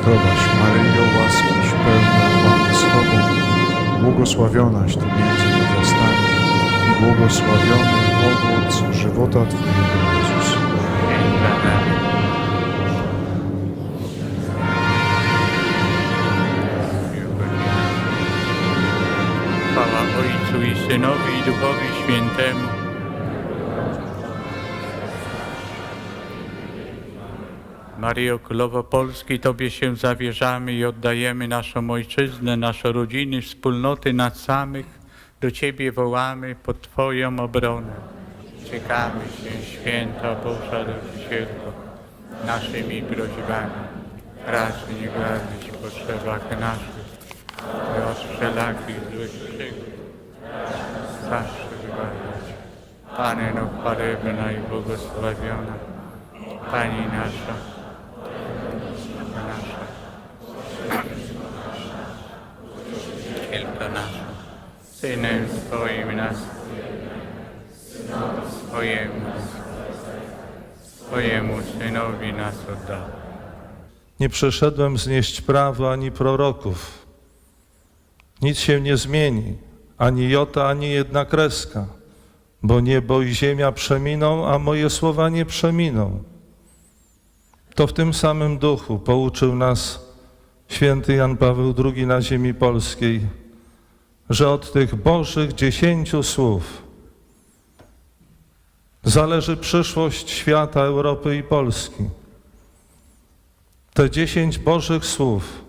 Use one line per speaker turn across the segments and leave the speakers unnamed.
Zdrowaś Maryjo, łaskiś pełna Pan z Tobą, błogosławionaś Ty między niewiastami i błogosławiony owoc żywota Twojego Jezus.
Chwała Ojcu i Synowi i Duchowi Świętemu. Maryjo Królowo Polski, Tobie się zawierzamy i oddajemy naszą ojczyznę, nasze rodziny, wspólnoty nas samych. Do Ciebie wołamy pod Twoją obronę. Czekamy się, święta Boża Rodzicielko, naszymi prośbami. Racz nie gradzić w potrzebach naszych i od wszelakich złych przygód. Zawsze zbawiać. Panno chwalebna i błogosławiona, Pani nasza, Synem Twoim nas, Twojemu, Twojemu Synowi nas oddał.
Nie przyszedłem znieść prawa ani proroków. Nic się nie zmieni, ani jota, ani jedna kreska, bo niebo i ziemia przeminą, a moje słowa nie przeminą. To w tym samym duchu pouczył nas święty Jan Paweł II na ziemi polskiej, że od tych Bożych dziesięciu słów zależy przyszłość świata, Europy i Polski. Te dziesięć Bożych słów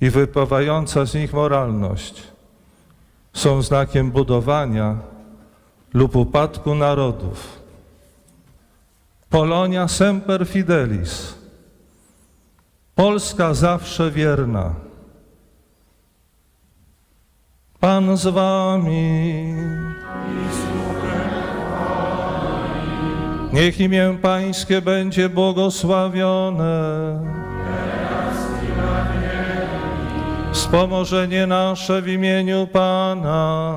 i wypływająca z nich moralność są znakiem budowania lub upadku narodów. Polonia semper fidelis. Polska zawsze wierna. Pan z wami. Niech imię Pańskie będzie błogosławione. Wspomożenie nasze w imieniu Pana.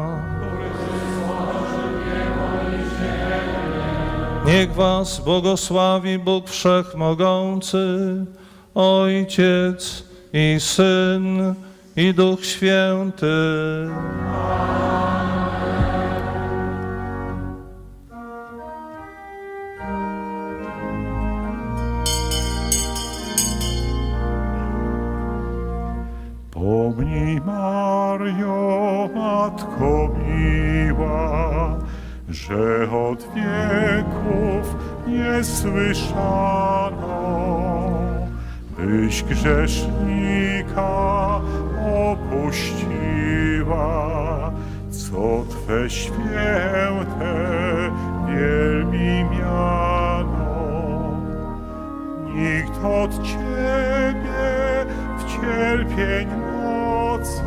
Niech Was błogosławi Bóg Wszechmogący, Ojciec i Syn i Duch Święty.
Pomnij Mario, Matko miła, że od wieków nie słyszano, byś grzesznika opuściła, co Twe święte wielbi miano. Nikt od Ciebie w cierpień nocy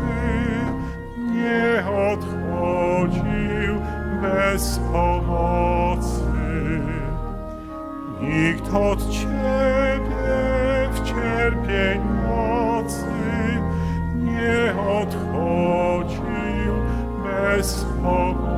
nie odchodził bez pomocy. Nikt od Ciebie nie odchodził bez pomocy.